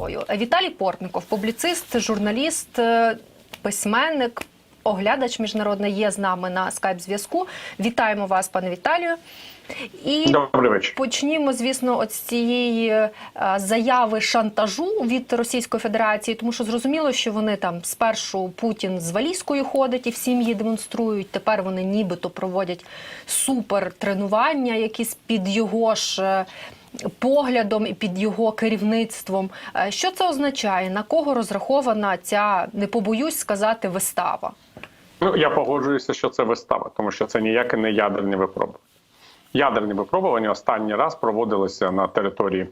зброю. Віталій Портников, публіцист, журналіст, е, письменник, оглядач міжнародний є з нами на скайп-зв'язку. Вітаємо вас, пане Віталію. І Добрий вечір. Почнімо, звісно, от з цієї е, заяви шантажу від Російської Федерації, тому що зрозуміло, що вони там спершу Путін з валізкою ходить і всім її демонструють. Тепер вони нібито проводять супер тренування, якісь під його ж. Поглядом і під його керівництвом, Е, що це означає? На кого розрахована ця не побоюсь сказати вистава? Ну я погоджуюся, що це вистава, тому що це ніяке не ядерні випробування. Ядерні випробування останній раз проводилися на території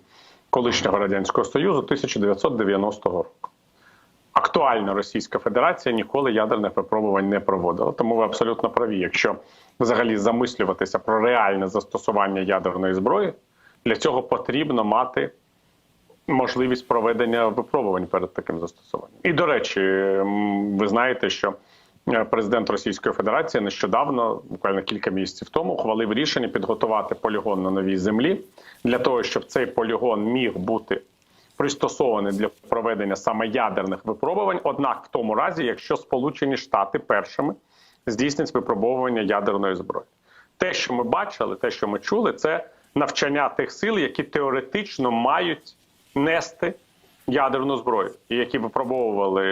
колишнього радянського союзу 1990 року. Актуальна Російська Федерація ніколи ядерних випробувань не проводила. Тому ви абсолютно праві. Якщо взагалі замислюватися про реальне застосування ядерної зброї, для цього потрібно мати можливість проведення випробувань перед таким застосуванням. І до речі, ви знаєте, що е, президент Російської Федерації нещодавно, буквально кілька місяців тому, ухвалив рішення підготувати полігон на новій землі для того, щоб цей полігон міг бути пристосований для проведення саме ядерних випробувань. Однак, в тому разі, якщо Сполучені Штати першими здійснять випробовування ядерної зброї, те, що ми бачили, те, що ми чули, це навчання тих сил, які теоретично мають нести ядерну зброю, і які випробовували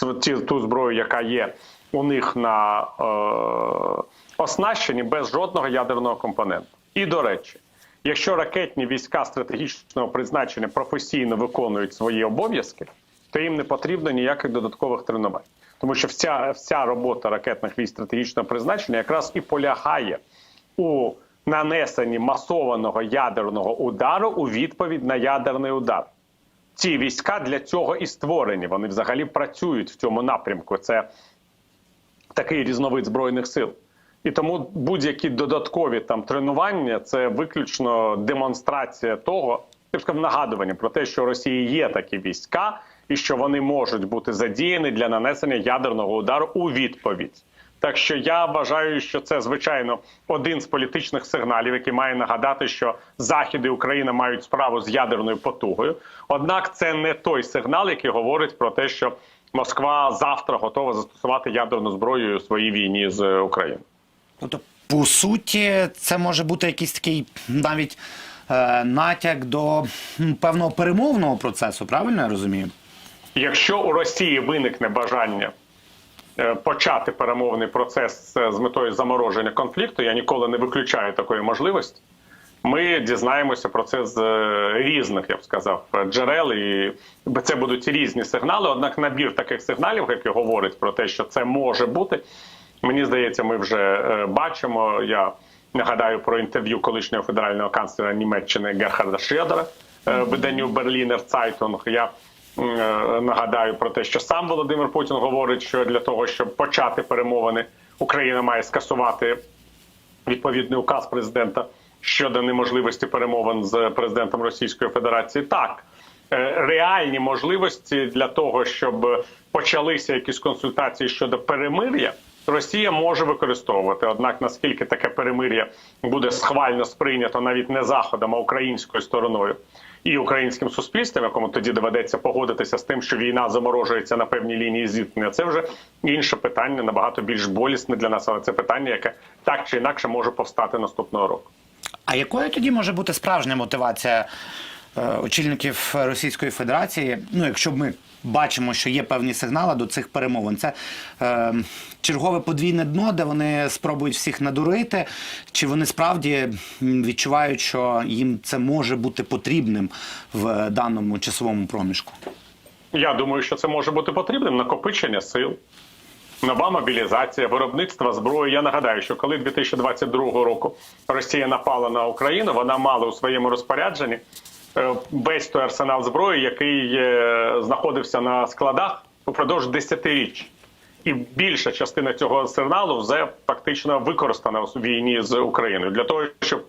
е, ту зброю, яка є у них на е, оснащенні без жодного ядерного компоненту. І до речі, якщо ракетні війська стратегічного призначення професійно виконують свої обов'язки, то їм не потрібно ніяких додаткових тренувань. Тому що вся, вся робота ракетних військ стратегічного призначення якраз і полягає у нанесенні масованого ядерного удару у відповідь на ядерний удар. Ці війська для цього і створені. Вони взагалі працюють в цьому напрямку. Це такий різновид збройних сил. І тому будь-які додаткові там тренування це виключно демонстрація того, я б нагадування про те, що у Росії є такі війська, і що вони можуть бути задіяні для нанесення ядерного удару у відповідь. Так що я вважаю, що це звичайно один з політичних сигналів, який має нагадати, що Захід і Україна мають справу з ядерною потугою. Однак це не той сигнал, який говорить про те, що Москва завтра готова застосувати ядерну зброю у своїй війні з Україною. Тобто, по суті, це може бути якийсь такий навіть е, натяк до певного перемовного процесу, правильно я розумію? Якщо у Росії виникне бажання почати перемовний процес е, з метою замороження конфлікту, я ніколи не виключаю такої можливості. Ми дізнаємося про це з е, різних, я б сказав, джерел, і це будуть різні сигнали. Однак набір таких сигналів, які говорять про те, що це може бути, мені здається, ми вже е, бачимо. Я нагадаю про інтерв'ю колишнього федерального канцлера Німеччини Герхарда Шредера е, виданню Берлінер Цайтунг. Я е, нагадаю про те, що сам Володимир Путін говорить, що для того, щоб почати перемовини, Україна має скасувати відповідний указ президента щодо неможливості перемовин з президентом Російської Федерації. Так, е, реальні можливості для того, щоб почалися якісь консультації щодо перемир'я. Росія може використовувати однак, наскільки таке перемир'я буде схвально сприйнято навіть не заходом, а українською стороною і українським суспільством, якому тоді доведеться погодитися з тим, що війна заморожується на певній лінії зіткнення. Це вже інше питання, набагато більш болісне для нас, але це питання, яке так чи інакше може повстати наступного року. А якою тоді може бути справжня мотивація е, очільників Російської Федерації? Ну, якщо б ми бачимо, що є певні сигнали до цих перемовин, це е, чергове подвійне дно, де вони спробують всіх надурити, чи вони справді відчувають, що їм це може бути потрібним в даному часовому проміжку? Я думаю, що це може бути потрібним накопичення сил. Нова мобілізація, виробництво зброї. Я нагадаю, що коли 2022 року Росія напала на Україну, вона мала у своєму розпорядженні весь той арсенал зброї, який е, знаходився на складах упродовж десятиріч. І більша частина цього арсеналу вже фактично використана у війні з Україною для того, щоб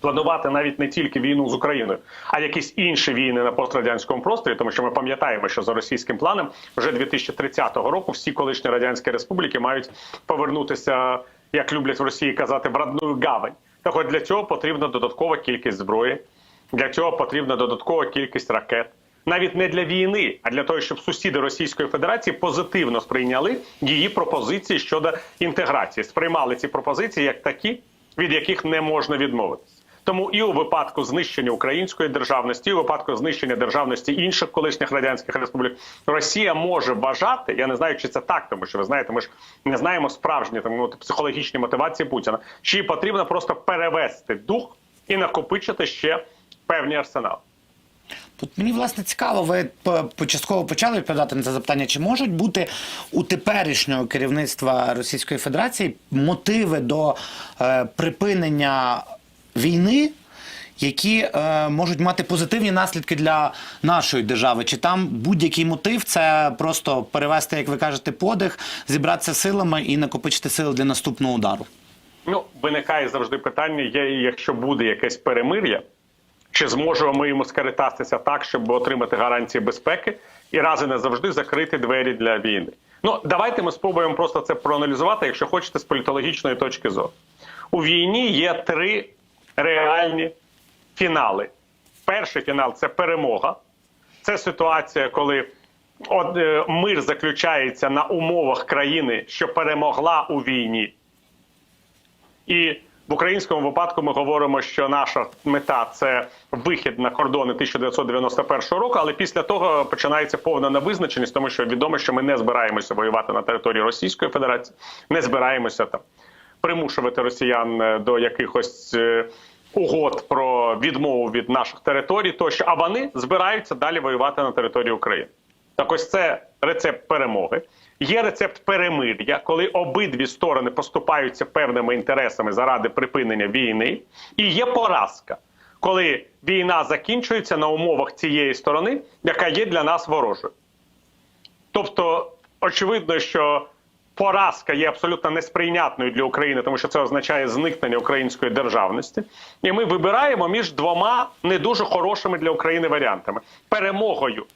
планувати навіть не тільки війну з Україною, а якісь інші війни на пострадянському просторі, тому що ми пам'ятаємо, що за російським планом вже 2030 року всі колишні радянські республіки мають повернутися, як люблять в Росії казати, в родную гавань. Так от для цього потрібна додаткова кількість зброї. Для цього потрібна додаткова кількість ракет. Навіть не для війни, а для того, щоб сусіди Російської Федерації позитивно сприйняли її пропозиції щодо інтеграції, сприймали ці пропозиції як такі, від яких не можна відмовитися. Тому і у випадку знищення української державності, і у випадку знищення державності інших колишніх радянських республік, Росія може бажати. Я не знаю, чи це так, тому що ви знаєте, ми ж не знаємо справжні там ну, психологічні мотивації Путіна. Чи потрібно просто перевести дух і накопичити ще певні арсенали. Тут мені власне цікаво, ви початково почали відповідати на це запитання. Чи можуть бути у теперішнього керівництва Російської Федерації мотиви до е, припинення війни, які е, можуть мати позитивні наслідки для нашої держави? Чи там будь-який мотив це просто перевести, як ви кажете, подих, зібратися силами і накопичити сили для наступного удару? Ну, виникає завжди питання: є, якщо буде якесь перемир'я, чи зможемо ми йому скаритатися так, щоб отримати гарантії безпеки і раз і не завжди закрити двері для війни. Ну, давайте ми спробуємо просто це проаналізувати, якщо хочете, з політологічної точки зору. У війні є три реальні фінали. Перший фінал це перемога. Це ситуація, коли е, мир заключається на умовах країни, що перемогла у війні. І українському випадку ми говоримо, що наша мета це вихід на кордони 1991 року, але після того починається повна невизначеність, тому що відомо, що ми не збираємося воювати на території Російської Федерації, не збираємося там примушувати росіян е, до якихось. е, Угод про відмову від наших територій, тощо, а вони збираються далі воювати на території України. Так ось це рецепт перемоги. Є рецепт перемир'я, коли обидві сторони поступаються певними інтересами заради припинення війни. І є поразка, коли війна закінчується на умовах цієї сторони, яка є для нас ворожою. Тобто, очевидно, що поразка є абсолютно несприйнятною для України, тому що це означає зникнення української державності. І ми вибираємо між двома не дуже хорошими для України варіантами: перемогою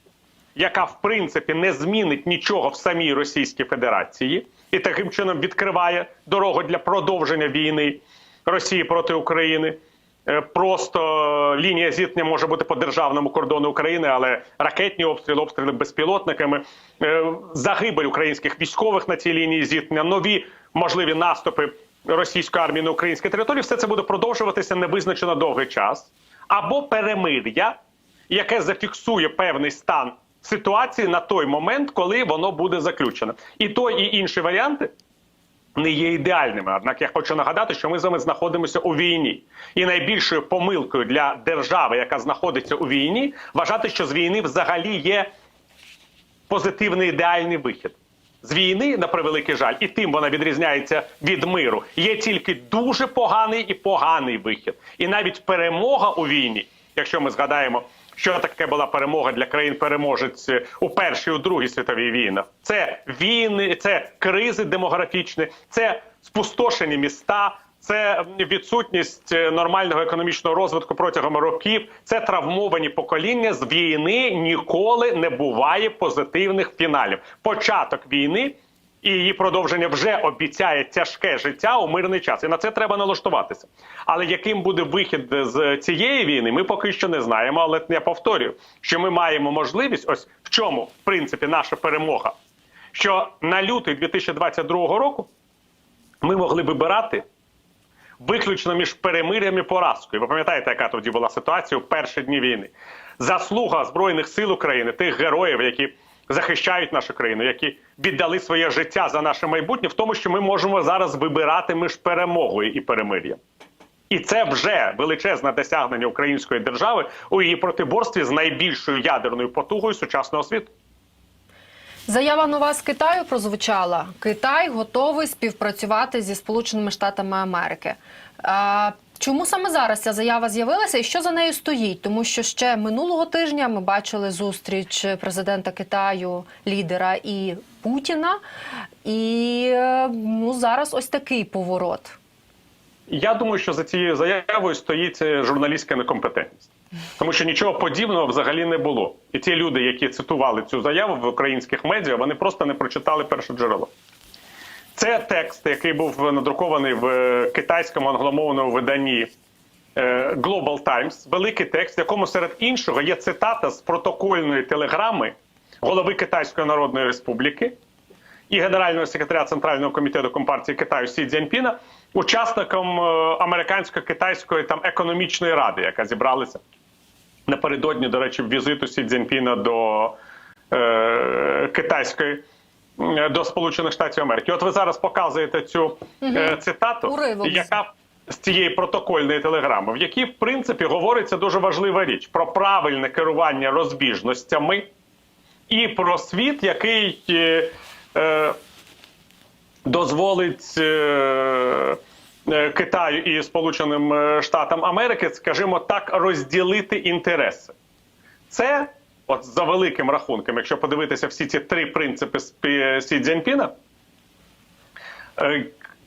яка в принципі не змінить нічого в самій Російській Федерації, і таким чином відкриває дорогу для продовження війни Росії проти України. Е, Просто лінія зіткнення може бути по державному кордону України, але ракетні обстріли, обстріли безпілотниками, е, загибель українських військових на цій лінії зіткнення, нові можливі наступи російської армії на українській території, все це буде продовжуватися невизначено довгий час, або перемир'я, яке зафіксує певний стан ситуації на той момент, коли воно буде заключено. І той, і інші варіанти не є ідеальними. Однак я хочу нагадати, що ми з вами знаходимося у війні, і найбільшою помилкою для держави, яка знаходиться у війні, вважати, що з війни взагалі є позитивний ідеальний вихід. З війни, на превеликий жаль, і тим вона відрізняється від миру. Є тільки дуже поганий і поганий вихід. І навіть перемога у війні, якщо ми згадаємо, що таке була перемога для країн переможець у першій у другій світовій війнах, це війни, це кризи демографічні, це спустошені міста. Це відсутність е, нормального економічного розвитку протягом років. Це травмовані покоління. З війни ніколи не буває позитивних фіналів. Початок війни і її продовження вже обіцяє тяжке життя у мирний час. І на це треба налаштуватися. Але яким буде вихід з цієї війни, ми поки що не знаємо. Але я повторюю, що ми маємо можливість, ось в чому в принципі наша перемога, що на лютий 2022 року ми могли вибирати виключно між перемир'ям і поразкою. Ви пам'ятаєте, яка тоді була ситуація у перші дні війни? Заслуга збройних сил України, тих героїв, які захищають нашу країну, які віддали своє життя за наше майбутнє, в тому, що ми можемо зараз вибирати між перемогою і перемир'ям. І це вже величезне досягнення української держави у її протиборстві з найбільшою ядерною потугою сучасного світу. Заява нова з Китаю прозвучала. Китай готовий співпрацювати зі Сполученими Штатами Америки. А, чому саме зараз ця заява з'явилася і що за нею стоїть? Тому що ще минулого тижня ми бачили зустріч президента Китаю, лідера і Путіна. І е, ну, зараз ось такий поворот. Я думаю, що за цією заявою стоїть е, журналістська некомпетентність, тому що нічого подібного взагалі не було. І ті люди, які цитували цю заяву в українських медіа, вони просто не прочитали перше джерело. Це текст, який був надрукований в е, китайському англомовному виданні Global Times, великий текст, в якому серед іншого є цитата з протокольної телеграми голови Китайської Народної Республіки і генерального секретаря Центрального комітету Компартії Китаю Сі Цзіньпіна, учасником е, американсько-китайської там економічної ради, яка зібралася напередодні, до речі, візиту Сі Цзіньпіна до е, китайської. До Сполучених Штатів Америки, от ви зараз показуєте цю е, цитату, Уривок. яка з цієї протокольної телеграми, в якій в принципі говориться дуже важлива річ про правильне керування розбіжностями і про світ, який е, е, дозволить е, е, Китаю і Сполученим е, Штатам Америки, скажімо так, розділити інтереси. Це, от за великим рахунком, якщо подивитися всі ці три принципи Сі Цзіньпіна,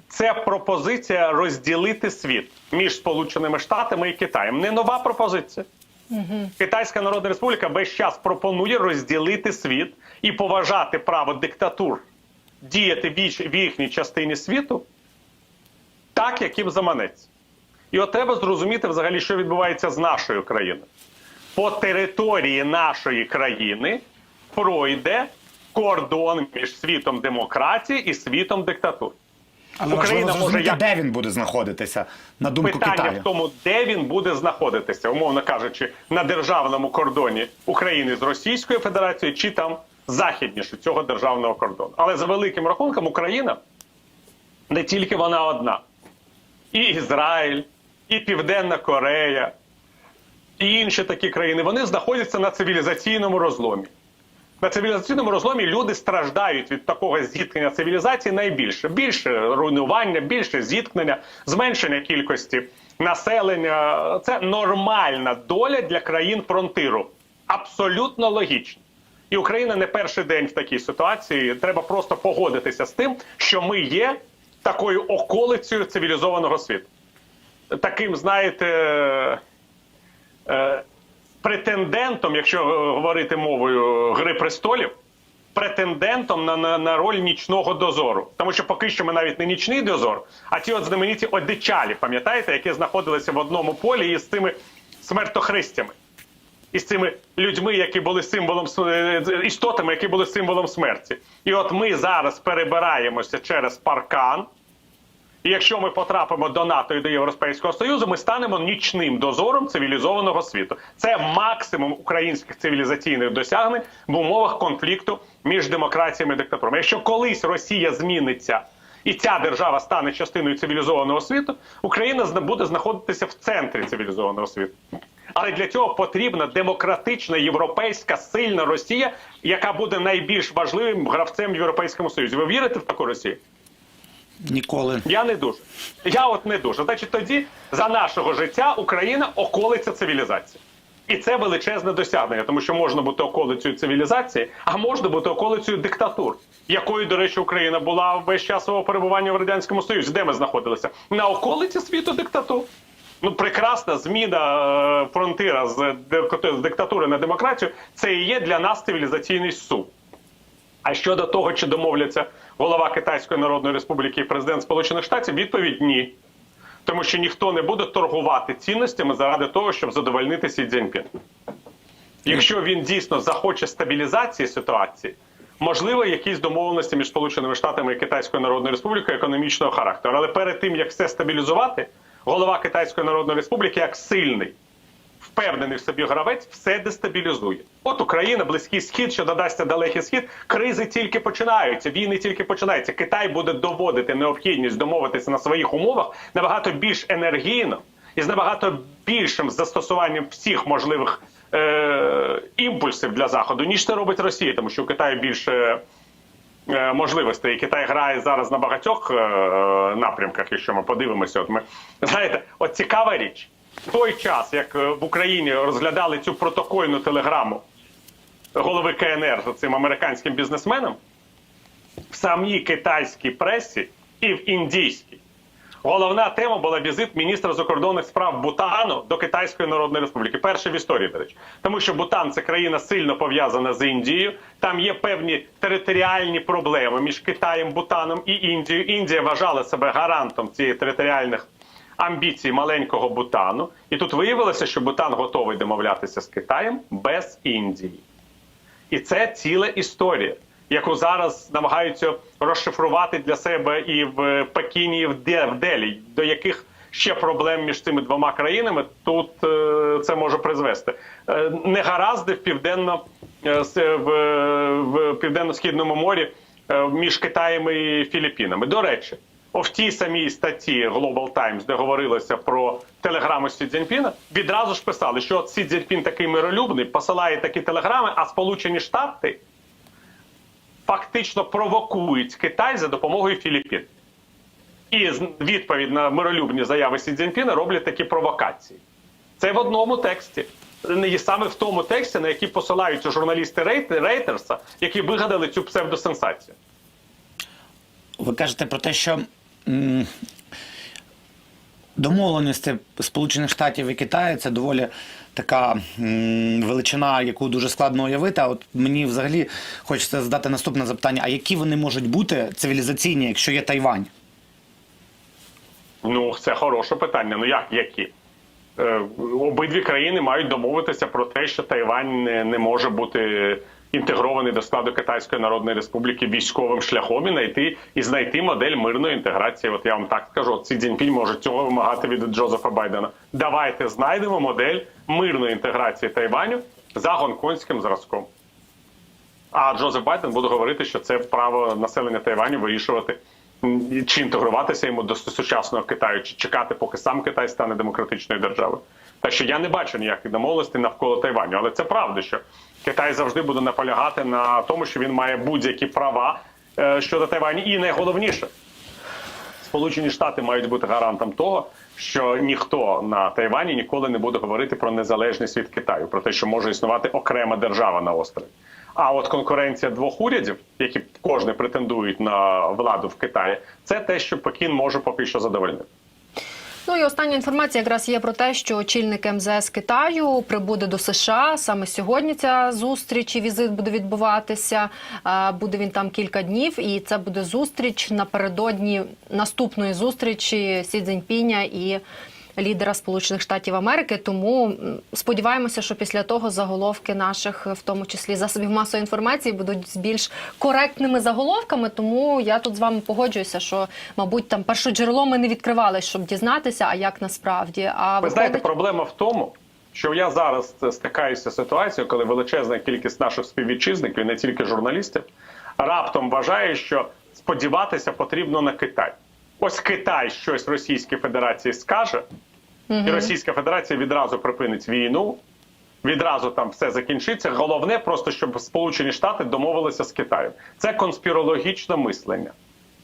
це пропозиція розділити світ між Сполученими Штатами і Китаєм. Не нова пропозиція. Китайська Народна Республіка весь час пропонує розділити світ і поважати право диктатур діяти в їх- в їхній частині світу так, як їм заманеться. І от треба зрозуміти взагалі, що відбувається з нашою країною. По території нашої країни пройде кордон між світом демократії і світом диктатур. Але Україна важливо може зрозуміти, як- де він буде знаходитися, на думку Питання Китаю. в тому, де він буде знаходитися, умовно кажучи, на державному кордоні України з Російською Федерацією чи там західніше цього державного кордону. Але за великим рахунком Україна не тільки вона одна, і Ізраїль, і Південна Корея, і інші такі країни вони знаходяться на цивілізаційному розломі. На цивілізаційному розломі люди страждають від такого зіткнення цивілізації найбільше. Більше руйнування, більше зіткнення, зменшення кількості населення. Це нормальна доля для країн фронтиру. Абсолютно логічно. І Україна не перший день в такій ситуації. Треба просто погодитися з тим, що ми є такою околицею цивілізованого світу. Таким, знаєте, е, претендентом, якщо е, говорити мовою Гри престолів, претендентом на, на, на роль нічного дозору. Тому що поки що ми навіть не нічний дозор, а ті от знамениті одичалі, пам'ятаєте, які знаходилися в одному полі із цими смертохристями. Із цими людьми, які були символом е, істотами, які були символом смерті. І от ми зараз перебираємося через паркан. І якщо ми потрапимо до НАТО і до Європейського Союзу, ми станемо нічним дозором цивілізованого світу. Це максимум українських цивілізаційних досягнень в умовах конфлікту між демократіями і диктатурами. Якщо колись Росія зміниться і ця держава стане частиною цивілізованого світу, Україна буде знаходитися в центрі цивілізованого світу. Але для цього потрібна демократична європейська сильна Росія, яка буде найбільш важливим гравцем в Європейському Союзі. Ви вірите в таку Росію? Ніколи. Я не дуже. Я от не дуже. Значить, тоді за нашого життя Україна околиця цивілізації. І це величезне досягнення, тому що можна бути околицею цивілізації, а можна бути околицею диктатур, якою, до речі, Україна була весь час свого перебування в радянському Союзі. Де ми знаходилися? На околиці світу диктатур. Ну, прекрасна зміна е, фронтира з диктатури на демократію. Це і є для нас цивілізаційний суд. А щодо того, чи домовляться голова Китайської Народної Республіки і президент Сполучених Штатів, відповідь ні. Тому що ніхто не буде торгувати цінностями заради того, щоб задовольнити Сі Цзіньпін. Якщо він дійсно захоче стабілізації ситуації, можливо, якісь домовленості між Сполученими Штатами і Китайською Народною Республікою економічного характеру. Але перед тим як все стабілізувати, голова Китайської Народної Республіки як сильний впевнений в собі гравець все дестабілізує. От Україна, близький схід, що додасться далекий схід, кризи тільки починаються, війни тільки починаються. Китай буде доводити необхідність домовитися на своїх умовах набагато більш енергійно і з набагато більшим застосуванням всіх можливих е- імпульсів для заходу, ніж це робить Росія, тому що у Китаю більше. е, Можливостей Китай грає зараз на багатьох е, напрямках. Якщо ми подивимося, от ми знаєте, от цікава річ той час, як е, в Україні розглядали цю протокольну телеграму голови КНР з цим американським бізнесменом, в самій китайській пресі і в індійській. Головна тема була візит міністра закордонних справ Бутану до Китайської Народної Республіки. Перше в історії, до речі. Тому що Бутан це країна сильно пов'язана з Індією. Там є певні територіальні проблеми між Китаєм, Бутаном і Індією. Індія вважала себе гарантом цієї територіальних амбіції маленького Бутану. І тут виявилося, що Бутан готовий домовлятися з Китаєм без Індії. І це ціла історія, яку зараз намагаються розшифрувати для себе і в Пекіні, і в Де- в Делі, до яких ще проблем між цими двома країнами тут е, це може призвести. Е, негаразди в південно, е, в, південно-східному морі між Китаєм і Філіппінами. До речі, в тій самій статті Global Times, де говорилося про телеграми Сі Цзіньпіна, відразу ж писали, що Сі Цзіньпін такий миролюбний, посилає такі телеграми, а Сполучені Штати фактично провокують Китай за допомогою Філіппін. І відповідь на миролюбні заяви Сі Цзіньпіна роблять такі провокації. Це в одному тексті. І саме в тому тексті, на який посилаються журналісти Рейтерса, які вигадали цю псевдосенсацію. Ви кажете про те, що домовленості Сполучених Штатів і Китаю це доволі така величина, яку дуже складно уявити. А от мені взагалі хочеться задати наступне запитання: а які вони можуть бути цивілізаційні, якщо є Тайвань? Ну, це хороше питання. Ну як які? Е, обидві країни мають домовитися про те, що Тайвань не, не може бути інтегрований до складу Китайської Народної Республіки військовим шляхом і знайти і знайти модель мирної інтеграції. От я вам так скажу, Сі Цзіньпінь може цього вимагати від Джозефа Байдена. Давайте знайдемо модель мирної інтеграції Тайваню за гонконгським зразком. А Джозеф Байден буде говорити, що це право населення Тайваню вирішувати, чи інтегруватися йому до сучасного Китаю, чи чекати, поки сам Китай стане демократичною державою. Так що я не бачу ніяких домовленостей навколо Тайваню, але це правда, що Китай завжди буде наполягати на тому, що він має будь-які права е, щодо Тайваню. І найголовніше, Сполучені Штати мають бути гарантом того, що ніхто на Тайвані ніколи не буде говорити про незалежність від Китаю, про те, що може існувати окрема держава на острові. А от конкуренція двох урядів, які кожен претендують на владу в Китаї, це те, що Пекін може поки що задовольнити. Ну і остання інформація якраз є про те, що очільник МЗС Китаю прибуде до США. Саме сьогодні ця зустріч і візит буде відбуватися. Буде він там кілька днів, і це буде зустріч напередодні наступної зустрічі Сі Цзіньпіня і лідера Сполучених Штатів Америки. Тому сподіваємося, що після того заголовки наших, в тому числі засобів масової інформації, будуть з більш коректними заголовками. Тому я тут з вами погоджуюся, що мабуть там перше джерело ми не відкривали, щоб дізнатися, а як насправді. А Ви знаєте, проблема в тому, що я зараз стикаюся з ситуацією, коли величезна кількість наших співвітчизників, і не тільки журналістів, раптом вважає, що сподіватися потрібно на Китай. Ось Китай щось Російській Федерації скаже, і Російська Федерація відразу припинить війну. Відразу там все закінчиться. Головне, просто щоб Сполучені Штати домовилися з Китаєм. Це конспірологічне мислення.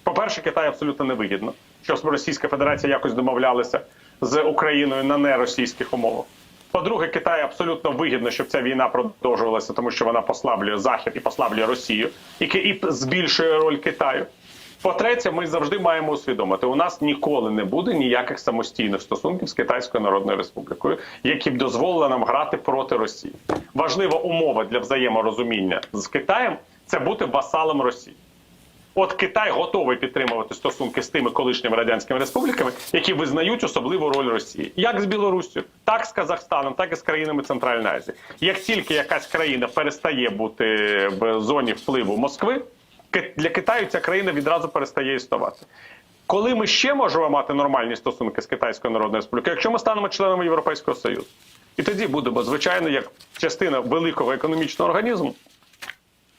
По-перше, Китай абсолютно невигідно, що Російська Федерація якось домовлялася з Україною на неросійських умовах. По-друге, Китай абсолютно вигідно, щоб ця війна продовжувалася, тому що вона послаблює Захід і послаблює Росію, і збільшує роль Китаю. По-третє, ми завжди маємо усвідомити, у нас ніколи не буде ніяких самостійних стосунків з Китайською Народною Республікою, які б дозволили нам грати проти Росії. Важлива умова для взаєморозуміння з Китаєм це бути васалом Росії. От Китай готовий підтримувати стосунки з тими колишніми радянськими республіками, які визнають особливу роль Росії, як з Білоруссю, так з Казахстаном, так і з країнами Центральної Азії. Як тільки якась країна перестає бути в зоні впливу Москви, для Китаю ця країна відразу перестає існувати. Коли ми ще можемо мати нормальні стосунки з Китайською Народною Республікою, якщо ми станемо членами Європейського Союзу, і тоді будемо звичайно як частина великого економічного організму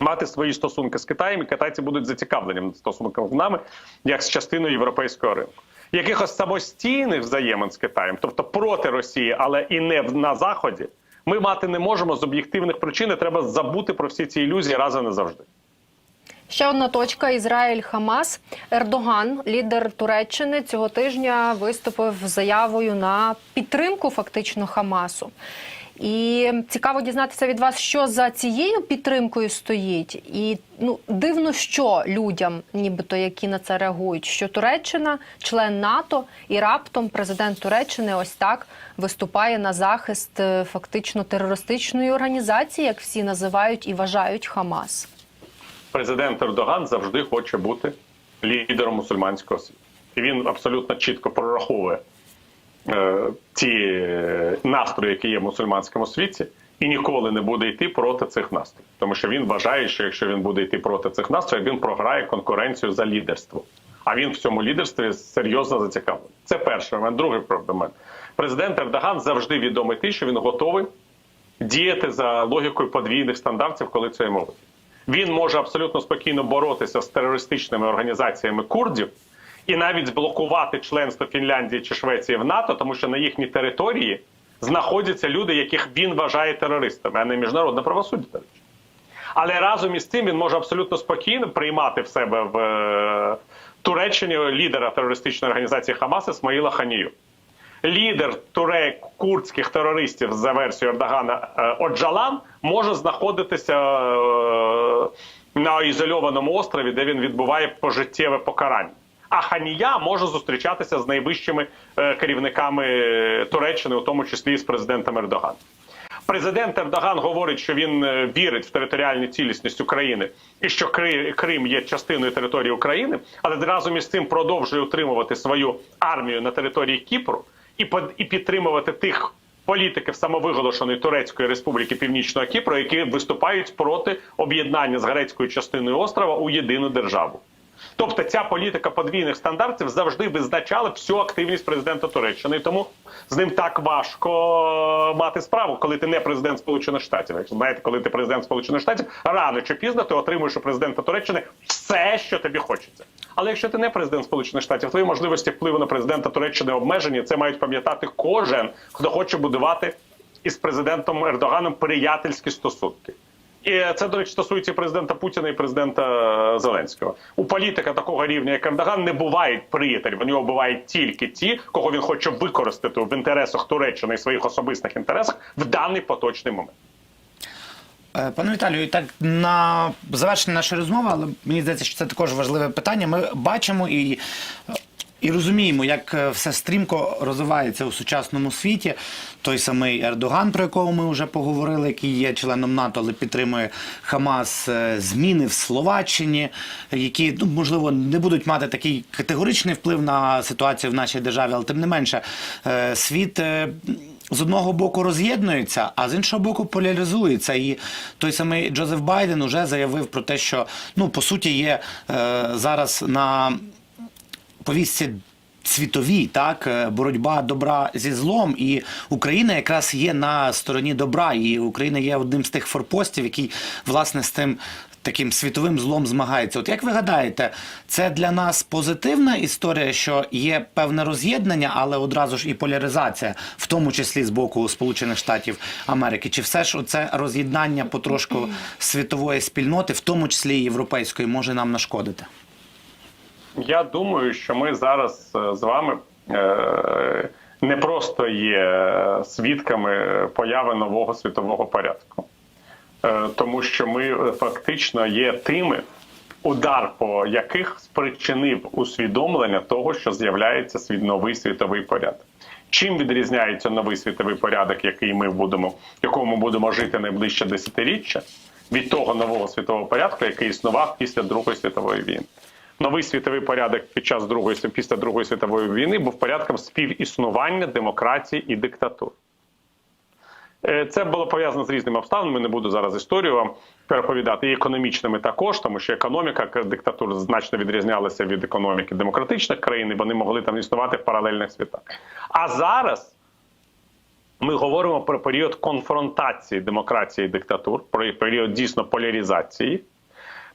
мати свої стосунки з Китаєм, і китайці будуть зацікавлені в стосунках з нами як з частиною європейського ринку. Якихось самостійних взаємин з Китаєм, тобто проти Росії, але і не на Заході, ми мати не можемо з об'єктивних причин. і Треба забути про всі ці ілюзії раз і назавжди. Ще одна точка: Ізраїль Хамас. Ердоган, лідер Туреччини, цього тижня виступив заявою на підтримку фактично Хамасу. І цікаво дізнатися від вас, що за цією підтримкою стоїть, і ну дивно, що людям, нібито які на це реагують, що Туреччина, член НАТО, і раптом президент Туреччини ось так виступає на захист е, фактично терористичної організації, як всі називають і вважають Хамас. Президент Ердоган завжди хоче бути лідером мусульманського світу. І він абсолютно чітко прораховує е, ті е, настрої, які є в мусульманському світі, і ніколи не буде йти проти цих настроїв, тому що він вважає, що якщо він буде йти проти цих настроїв, він програє конкуренцію за лідерство. А він в цьому лідерстві серйозно зацікавлений. Це перший момент. Другий момент. Президент Ердоган завжди відомий тим, що він готовий діяти за логікою подвійних стандартів, коли це йому. Він може абсолютно спокійно боротися з терористичними організаціями курдів і навіть зблокувати членство Фінляндії чи Швеції в НАТО, тому що на їхній території знаходяться люди, яких він вважає терористами, а не міжнародне правосуддя. Але разом із цим він може абсолютно спокійно приймати в себе в е, Туреччині лідера терористичної організації Хамас Ісмаїла Ханію. Лідер турек курдських терористів за версією Ердогана е, Оджалан може знаходитися е, на ізольованому острові, де він відбуває пожиттєве покарання. А Ханія може зустрічатися з найвищими е, керівниками Туреччини, у тому числі і з президентом Ердоганом. Президент Ердоган говорить, що він е, вірить в територіальну цілісність України і що Крим є частиною території України, але разом із цим продовжує утримувати свою армію на території Кіпру і підтримувати тих політиків самовиголошеної Турецької Республіки Північного Кіпру, які виступають проти об'єднання з грецькою частиною острова у єдину державу. Тобто ця політика подвійних стандартів завжди визначала всю активність президента Туреччини. Тому з ним так важко мати справу, коли ти не президент Сполучених Штатів. Якщо знаєте, коли ти президент Сполучених Штатів, рано чи пізно ти отримуєш у президента Туреччини все, що тобі хочеться. Але якщо ти не президент Сполучених Штатів, твої можливості впливу на президента Туреччини обмежені. Це мають пам'ятати кожен, хто хоче будувати із президентом Ердоганом приятельські стосунки. І це, до речі, стосується президента Путіна і президента Зеленського. У політика такого рівня, як Ердоган, не бувають приятелів. У нього бувають тільки ті, кого він хоче використати в інтересах Туреччини і своїх особистих інтересах в даний поточний момент. Е, Пане Віталію, так на завершення нашої розмови, але мені здається, що це також важливе питання. Ми бачимо і. І розуміємо, як е, все стрімко розвивається у сучасному світі. Той самий Ердоган, про якого ми вже поговорили, який є членом НАТО, але підтримує Хамас, е, зміни в Словаччині, які ну можливо не будуть мати такий категоричний вплив на ситуацію в нашій державі, але тим не менше, світ. З одного боку роз'єднується, а з іншого боку поляризується. І той самий Джозеф Байден уже заявив про те, що ну по суті є е, зараз на повістці. Світовій так е, боротьба добра зі злом, і Україна якраз є на стороні добра, і Україна є одним з тих форпостів, який власне з тим таким світовим злом змагається. От як ви гадаєте, це для нас позитивна історія, що є певне роз'єднання, але одразу ж і поляризація, в тому числі з боку Сполучених Штатів Америки? Чи все ж це роз'єднання потрошку світової спільноти, в тому числі і європейської, може нам нашкодити? Я думаю, що ми зараз е, з вами е, не просто є свідками появи нового світового порядку, Е, тому що ми е, фактично є тими, удар по яких спричинив усвідомлення того, що з'являється новий світовий порядок. Чим відрізняється новий світовий порядок, який ми будемо, якому будемо жити найближче десятиріччя, від того нового світового порядку, який існував після Другої світової війни? Новий світовий порядок під час другої після Другої світової війни був порядком співіснування демократії і диктатур. Е, Це було пов'язано з різними обставинами. Не буду зараз історію вам переповідати і економічними також, тому що економіка диктатур значно відрізнялася від економіки демократичних країн, і вони могли там існувати в паралельних світах. А зараз ми говоримо про період конфронтації демократії і диктатур, про період дійсно поляризації,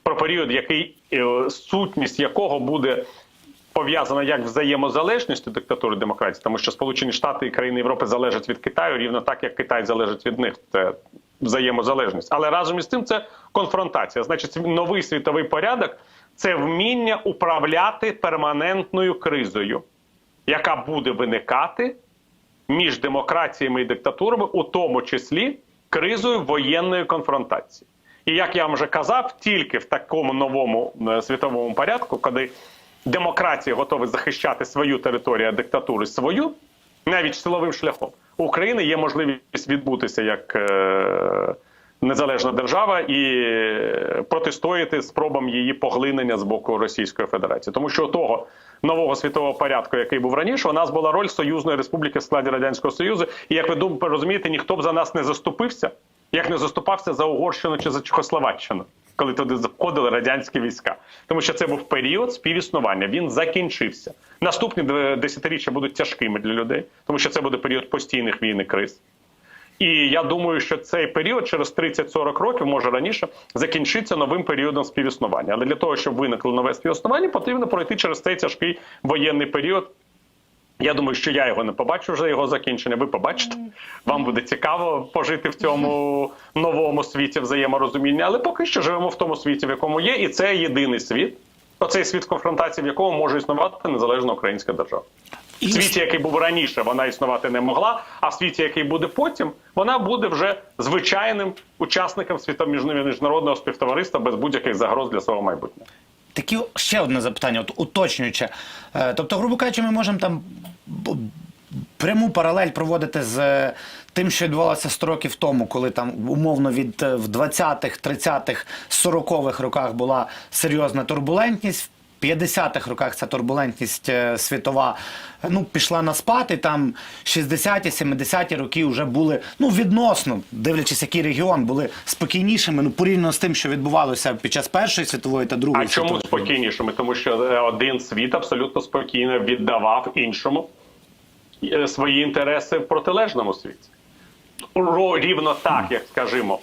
про період, який е, сутність якого буде пов'язана як взаємозалежністю диктатури демократії, тому що Сполучені Штати і країни Європи залежать від Китаю, рівно так як Китай залежить від них. Це взаємозалежність. Але разом із тим це конфронтація. Значить, новий світовий порядок це вміння управляти перманентною кризою, яка буде виникати між демократіями і диктатурами, у тому числі кризою воєнної конфронтації. І як я вам вже казав, тільки в такому новому е, світовому порядку, коли демократія готова захищати свою територію, диктатури свою, навіть силовим шляхом, у України є можливість відбутися як е, незалежна держава і протистояти спробам її поглинення з боку Російської Федерації, тому що того нового світового порядку, який був раніше, у нас була роль союзної республіки в складі радянського союзу. І як ви дум- розумієте, ніхто б за нас не заступився, як не заступався за Угорщину чи за Чехословаччину, коли туди заходили радянські війська, тому що це був період співіснування. Він закінчився. Наступні десятиріччя будуть тяжкими для людей, тому що це буде період постійних війн і криз. І я думаю, що цей період через 30-40 років, може раніше, закінчиться новим періодом співіснування. Але для того, щоб виникло нове співіснування, потрібно пройти через цей тяжкий воєнний період. Я думаю, що я його не побачу вже його закінчення. Ви побачите. Вам буде цікаво пожити в цьому новому світі взаєморозуміння. Але поки що живемо в тому світі, в якому є, і це єдиний світ. Оцей світ конфронтації, в якому може існувати незалежна українська держава. В світі, який був раніше, вона існувати не могла. А в світі, який буде потім, вона буде вже звичайним учасником світу міжнародного співтовариства без будь-яких загроз для свого майбутнього. Такі ще одне запитання, от уточнююче. Е, Тобто, грубо кажучи, ми можемо там пряму паралель проводити з е, тим, що відбувалося 100 років тому, коли там умовно від е, в 20-х, 30-х, 40-х роках була серйозна турбулентність. В 50-х роках ця турбулентність е, світова ну, пішла на спад, і там 60-ті, 70-ті роки вже були ну, відносно, дивлячись, який регіон, були спокійнішими ну, порівняно з тим, що відбувалося під час Першої світової та Другої А чому спокійнішими? Тому що е, один світ абсолютно спокійно віддавав іншому е, свої інтереси в протилежному світі. Рівно так, як скажімо,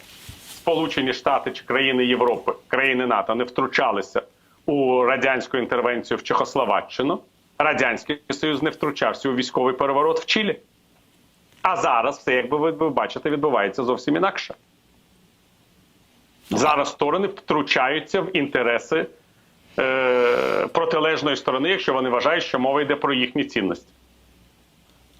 Сполучені Штати чи країни Європи, країни НАТО не втручалися у радянську інтервенцію в Чехословаччину. Радянський Союз не втручався у військовий переворот в Чилі. А зараз все, як ви бачите, відбувається зовсім інакше. Зараз сторони втручаються в інтереси е, протилежної сторони, якщо вони вважають, що мова йде про їхні цінності.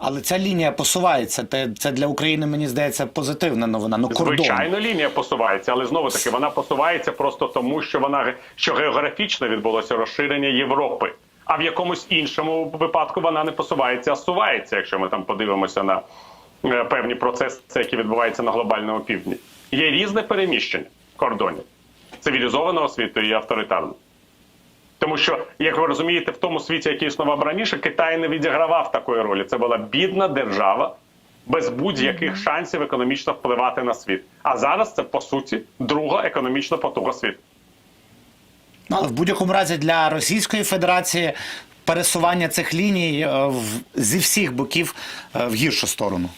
Але ця лінія посувається. Це для України, мені здається, позитивна новина. Ну, кордон. Звичайно, лінія посувається, але знову таки вона посувається просто тому, що вона що географічно відбулося розширення Європи. А в якомусь іншому випадку вона не посувається, а сувається, якщо ми там подивимося на е, певні процеси, які відбуваються на глобальному півдні. Є різне переміщення кордонів цивілізованого світу і авторитарного. Тому що, як ви розумієте, в тому світі, який існував раніше, Китай не відігравав такої ролі. Це була бідна держава без будь-яких шансів економічно впливати на світ. А зараз це по суті друга економічна потуга світу. Ну, але в будь-якому разі для Російської Федерації пересування цих ліній е, зі всіх боків е, в гіршу сторону.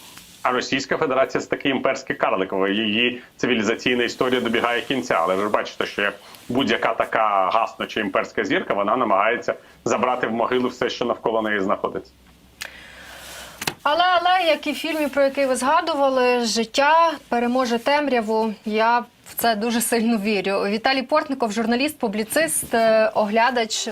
А Російська Федерація це такий імперський карлик. Її цивілізаційна історія добігає кінця. Але ви ж бачите, що як будь-яка така гаснуча імперська зірка, вона намагається забрати в могилу все, що навколо неї знаходиться. Але, але, як і в фільмі, про який ви згадували, життя переможе темряву. Я в це дуже сильно вірю. Віталій Портников, журналіст, публіцист, е, оглядач.